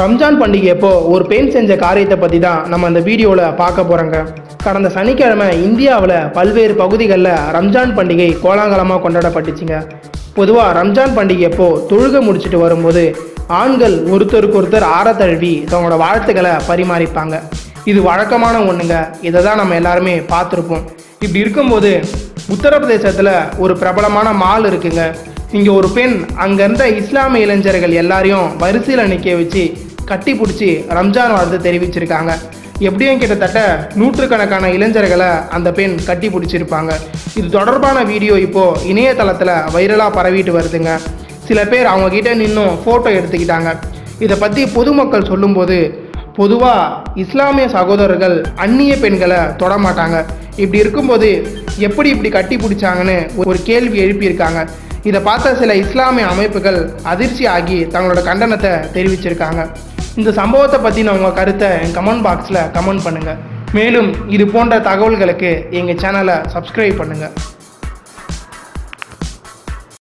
ரம்ஜான் பண்டிகையப்போ ஒரு பெண் செஞ்ச காரியத்தை பற்றி தான் நம்ம அந்த வீடியோவில் பார்க்க போகிறோங்க கடந்த சனிக்கிழமை இந்தியாவில் பல்வேறு பகுதிகளில் ரம்ஜான் பண்டிகை கோலாகலமாக கொண்டாடப்பட்டுச்சுங்க. பொதுவாக ரம்ஜான் பண்டிகை தொழுக முடிச்சுட்டு வரும்போது ஆண்கள் ஒருத்தருக்கு ஒருத்தர் ஆற தழுவி தங்களோட வாழ்த்துக்களை பரிமாறிப்பாங்க. இது வழக்கமான ஒன்றுங்க இதை தான் நம்ம எல்லாருமே பார்த்துருப்போம். இப்படி இருக்கும்போது உத்தரப்பிரதேசத்தில் ஒரு பிரபலமான மால் இருக்குங்க. இங்கே ஒரு பெண் அங்கே இருந்த இஸ்லாமிய இளைஞர்கள் எல்லாரையும் வரிசையில் நிற்க வச்சு கட்டி பிடிச்சி ரம்ஜான் வாழ்த்து தெரிவிச்சிருக்காங்க. எப்படியும் கிட்டத்தட்ட நூற்றுக்கணக்கான இளைஞர்களை அந்த பெண் கட்டி பிடிச்சிருப்பாங்க. இது தொடர்பான வீடியோ இப்போது இணையதளத்தில் வைரலாக பரவிட்டு வருதுங்க. சில பேர் அவங்க கிட்ட நின்னும் ஃபோட்டோ எடுத்துக்கிட்டாங்க. இதை பற்றி பொதுமக்கள் சொல்லும்போது பொதுவாக இஸ்லாமிய சகோதரர்கள் அந்நிய பெண்களை தொடமாட்டாங்க இப்படி இருக்கும்போது எப்படி இப்படி கட்டி பிடிச்சாங்கன்னு ஒரு கேள்வி எழுப்பியிருக்காங்க. இதை பார்த்த சில இஸ்லாமிய அமைப்புகள் அதிர்ச்சி ஆகி தங்களோட கண்டனத்தை தெரிவிச்சிருக்காங்க. இந்த சம்பவத்தை பற்றின உங்கள் கருத்தை என் கமெண்ட் பாக்ஸில் கமெண்ட் பண்ணுங்கள் மேலும் இது போன்ற தகவல்களுக்கு எங்கள் சேனலை சப்ஸ்கிரைப் பண்ணுங்கள்